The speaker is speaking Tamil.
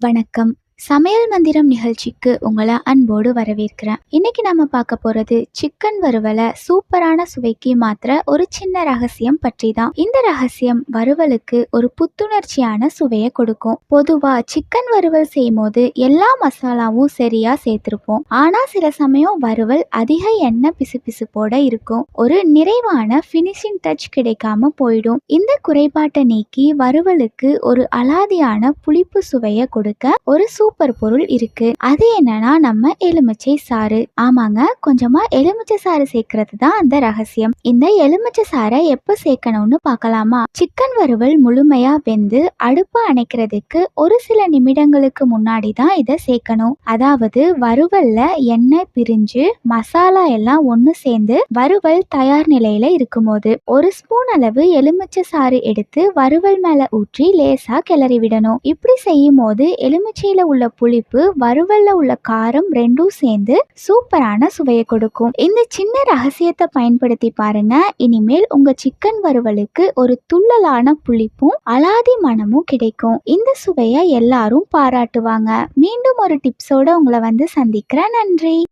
வணக்கம். சமையல் மந்திரம் நிகழ்ச்சிக்கு உங்களை அன்போடு வரவேற்கிறேன். இன்னைக்கு நம்ம பார்க்க போறது சிக்கன் வறுவலை சூப்பரான சுவைக்கு மாத்திர ஒரு சின்ன ரகசியம் பற்றி தான் இந்த ரகசியம் வறுவலுக்கு ஒரு புத்துணர்ச்சியான சுவையை கொடுக்கும். பொதுவா சிக்கன் வறுவல் செய்யும் போது எல்லா மசாலாவும் சரியா சேர்த்திருப்போம். ஆனா சில சமயம் வறுவல் அதிக எண்ணெய் பிசுபிசுப்போட இருக்கும். ஒரு நிறைவான ஃபினிஷிங் டச் கிடைக்காம போயிடும். இந்த குறைபாட்டை நீக்கி வறுவலுக்கு ஒரு அலாதியான புளிப்பு சுவையை கொடுக்க ஒரு சூப்பர் பொருள் இருக்கு. அது என்னன்னா நம்ம எலுமிச்சை சாறு. ஆமாங்க கொஞ்சமா எலுமிச்சை சாறு சேர்க்கறது தான் அந்த ரகசியம். இந்த எலுமிச்சை சாறை எப்ப சேர்க்கணும்னு பார்க்கலாமா? சிக்கன் வறுவல் முழுமையா வெந்து அடுப்பு அணைக்கிறதுக்கு ஒரு சில நிமிடங்களுக்கு முன்னாடி தான் இதை சேர்க்கணும். அதாவது வறுவல்ல எண்ணெய் பிரிஞ்சு மசாலா எல்லாம் ஒன்று சேர்ந்து வறுவல் தயார் நிலையில இருக்கும்போது ஒரு ஸ்பூன் அளவு எலுமிச்சை சாறு எடுத்து வறுவல் மேல ஊற்றி லேசா கிளறி விடணும். இப்படி செய்யும் போது எலுமிச்சையில உள்ள புளிப்பு வறுவல்ல உள்ள காரம் ரெண்டும் சேர்ந்து சூப்பரான சுவையை கொடுக்கும். இந்த சின்ன ரகசியத்தை பயன்படுத்தி பாருங்க. இனிமேல் உங்க சிக்கன் வறுவலுக்கு ஒரு துள்ளலான புளிப்பும் அலாதி மனமும் கிடைக்கும். இந்த சுவையை எல்லாரும் பாராட்டுவாங்க. மீண்டும் ஒரு டிப்ஸோட உங்களை வந்து சந்திக்கிறேன். நன்றி.